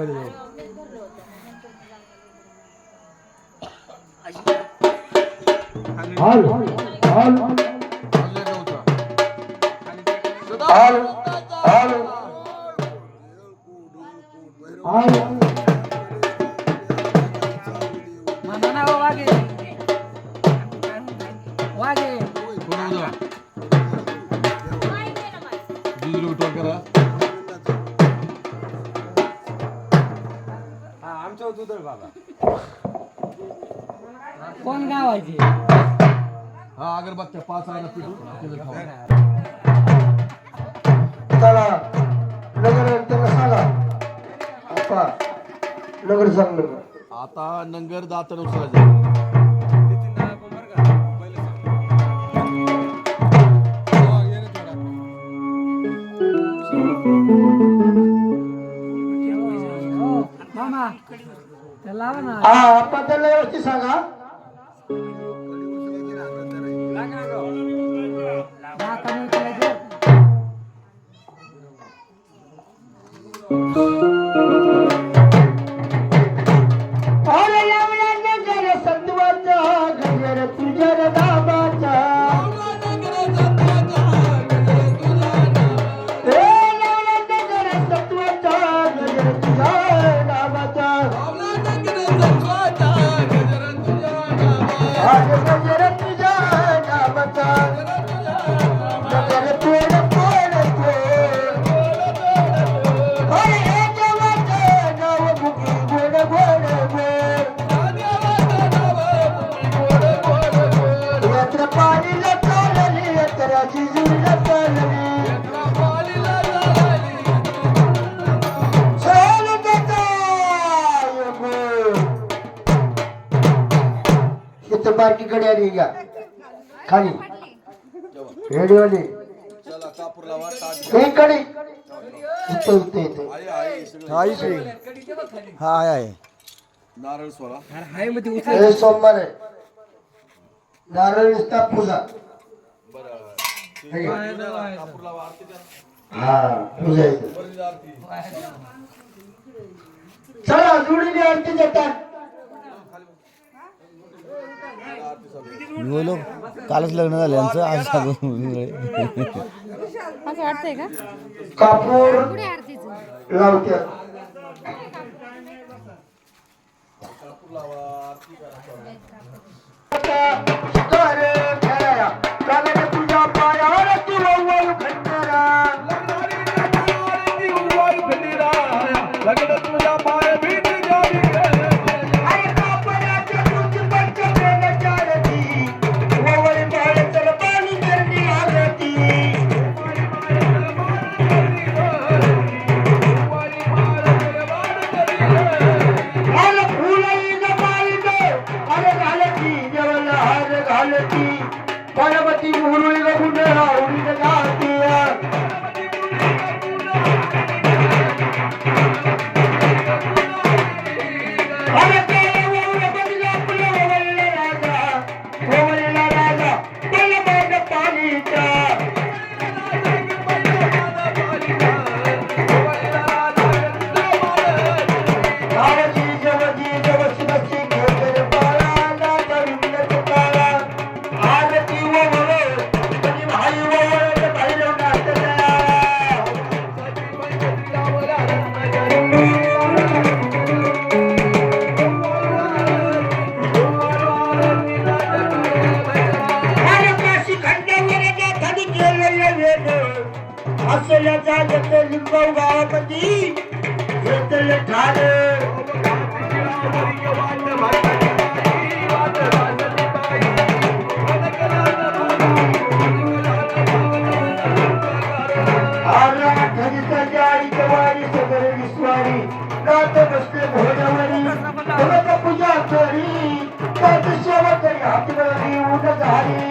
हाल हाल. हाल हाल. हाल. म्हणा हो वागे कोण गावायचे हा अगरबत्त्या पाच केलं खाऊ. चला नगर त्याला सांगा. आपा नगर सांग नगर आता नंगर दातन उचलायचं. हा आपा व्यवस्थित सांगा. पाणी लटी इथं बारकीकडे आली का खाली. रेडिओली लावा ताट इकडे इथं हा आहे नारळ सोळा हे सोमवार आहे. नारळ निसता पूजा. हे. हा पूजा चला जोडीने आरती देतात. बोलो कालच लग्न झालं यांचं आज असं वाटतंय का? कापूर लावतात असल्या जागत लिंबव गावापती घेतले ठाण आला घरीचा जाई जवारी सगर विस्वारी नात भगत पूजा करी. त्यात सेवा करी हातवरी उठ झाली.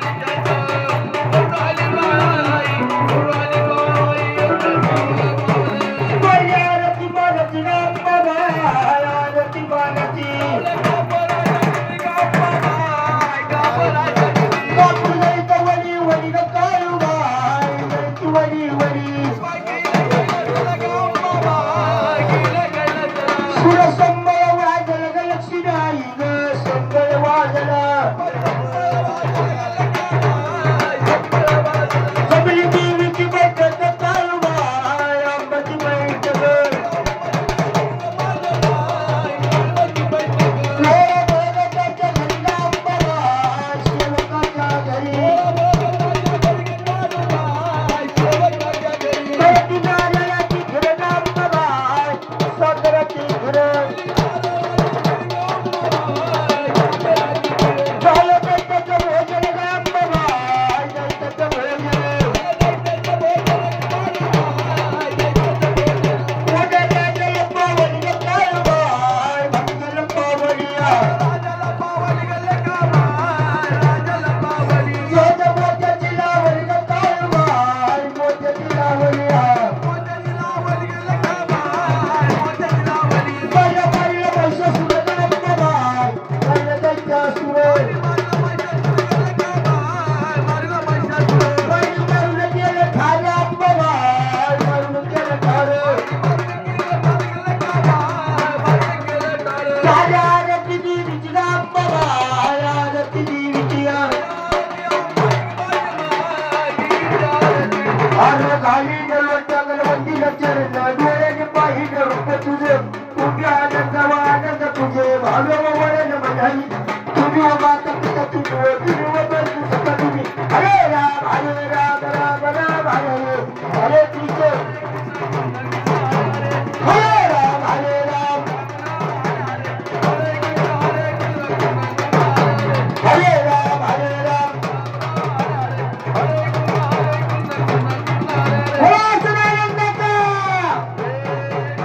गणपतीला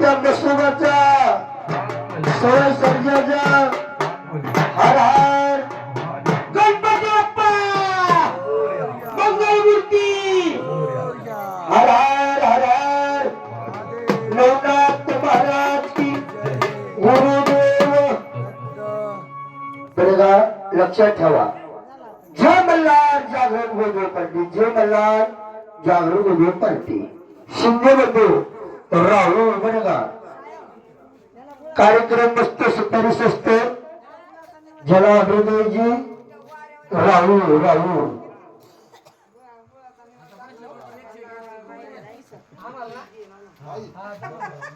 त्या नसुबाचा सोय सर्जाचा हर हर. गणपती बाप्पा. मंगलमूर्ती हर हर हर हर. नवनाथ महाराज की गुरुदेव. बरं लक्षात ठेवा. जय मल्हार जागरण गोंधळ पार्टी जय मल्हार जागरण गोंधळ पार्टी. शिंदे बंधू. राहुल बघा कार्यक्रम मस्त सत्तावीस असतो. ज्याला हृदयजी राहुल राहुल